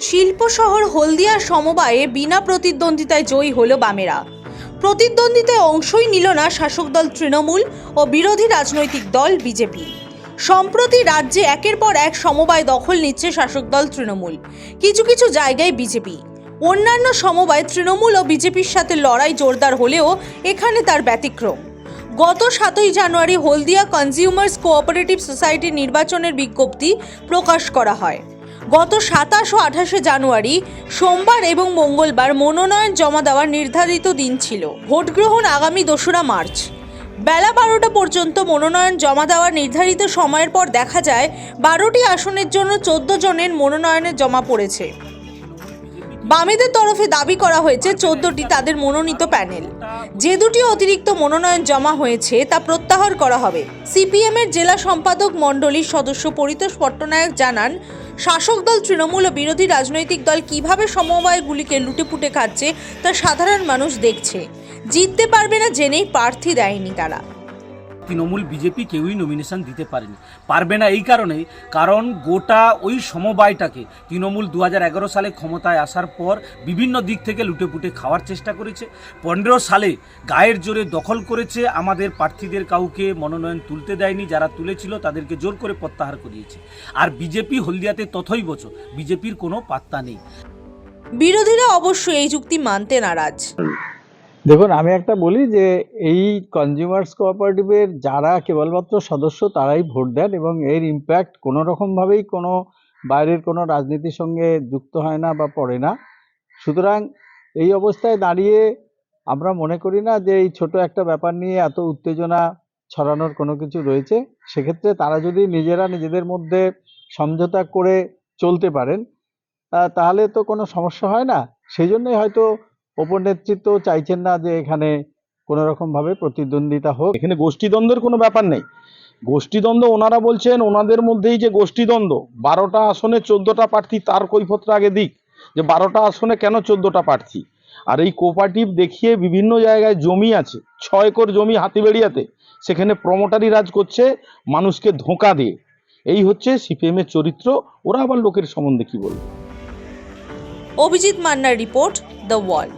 শিল্প শহর হলদিয়ার সমবায়ে বিনা প্রতিদ্বন্দ্বিতায় জয়ী হল বামেরা। প্রতিদ্বন্দ্বিতায় অংশই নিল না শাসক দল তৃণমূল ও বিরোধী রাজনৈতিক দল বিজেপি। সম্প্রতি রাজ্যে একের পর এক সমবায় দখল নিচ্ছে শাসক দল তৃণমূল। কিছু কিছু জায়গায় বিজেপি। অন্যান্য সমবায় তৃণমূল ও বিজেপির সাথে লড়াই জোরদার হলেও এখানে তার ব্যতিক্রম। গত সাতই জানুয়ারি হলদিয়া কনজিউমার্স কোঅপারেটিভ সোসাইটির নির্বাচনের বিজ্ঞপ্তি প্রকাশ করা হয়। গত সাতাশ ও আঠাশে জানুয়ারি, সোমবার এবং মঙ্গলবার মনোনয়ন জমা দেওয়ার নির্ধারিত দিন ছিল। ভোট গ্রহণ আগামী দোসরা মার্চ। বেলা বারোটা পর্যন্ত মনোনয়ন জমা দেওয়ার নির্ধারিত সময়ের পর দেখা যায়, বারোটি আসনের জন্য চোদ্দ জনের মনোনয়নে জমা পড়েছে। বামেদের তরফে দাবি করা হয়েছে, চোদ্দটি তাদের মনোনীত প্যানেল। যে দুটি অতিরিক্ত মনোনয়ন জমা হয়েছে, তা প্রত্যাহার করা হবে। সিপিএমের জেলা সম্পাদক মণ্ডলীর সদস্য পরিতোষ পট্টনায়ক জানান শাসক দল তৃণমূল ও বিরোধী রাজনৈতিক দল কীভাবে সমবায়গুলিকে লুটেপুটে খাচ্ছে, তা সাধারণ মানুষ দেখছে। জিততে পারবে না জেনেই প্রার্থী দেয়নি তারা। তৃণমূল বিজেপি কেউই নমিনেশন দিতে পারেনি। পারবে না এই কারণে কারণ গোটা ওই সমবায়টাকে তৃণমূল দু হাজার এগারো সালে ক্ষমতায় আসার পর বিভিন্ন দিক থেকে লুটেপুটে খাওয়ার চেষ্টা করেছে। পনেরো সালে গায়ের জোরে দখল করেছে, আমাদের প্রার্থীদের কাউকে মনোনয়ন তুলতে দেয়নি, যারা তুলেছিল তাদেরকে জোর করে প্রত্যাহার করিয়েছে। আর বিজেপি হলদিয়াতে তথই বছর বিজেপির কোনো পাত্তা নেই। বিরোধীরা অবশ্য এই যুক্তি মানতে নারাজ। দেখুন, আমি একটা বলি যে এই কনজিউমার্স কোঅপারেটিভের যারা কেবলমাত্র সদস্য, তারাই ভোট দেন এবং এর ইম্প্যাক্ট কোনো রকমভাবেই কোনো বাইরের কোনো রাজনীতির সঙ্গে যুক্ত হয় না বা পড়ে না। সুতরাং এই অবস্থায় দাঁড়িয়ে আমরা মনে করি না যে এই ছোট একটা ব্যাপার নিয়ে এত উত্তেজনা ছড়ানোর কোনো কিছু রয়েছে। সেক্ষেত্রে তারা যদি নিজেরা নিজেদের মধ্যে সমঝোতা করে চলতে পারেন তাহলে তো কোনো সমস্যা হয় না। সেই জন্যই হয়তো ওপর নেতৃত্ব চাইছেন না যে এখানে কোনো রকম ভাবে প্রতিদ্বন্দ্বিতা হোক। এখানে গোষ্ঠীদ্বন্দ্বের কোনো ব্যাপার নেই। গোষ্ঠীদ্বন্দ্ব ওনারা বলছেন ওনাদের মধ্যেই যে গোষ্ঠীদ্বন্দ্ব বারোটা আসনে চোদ্দটা প্রার্থী তার কৈফতটা আগে দিক যে বারোটা আসনে কেন চোদ্দটা প্রার্থী? আর এই কোপারেটিভ দেখিয়ে বিভিন্ন জায়গায় জমি আছে ছয় একর জমি হাতিবেড়িয়াতে সেখানে প্রমোটারি রাজ করছে মানুষকে ধোঁকা দিয়ে। এই হচ্ছে সিপিএম এর চরিত্র ওরা আবার লোকের সম্বন্ধে কি বলবে? অভিজিৎ মান্নার রিপোর্ট দ্য ওয়াল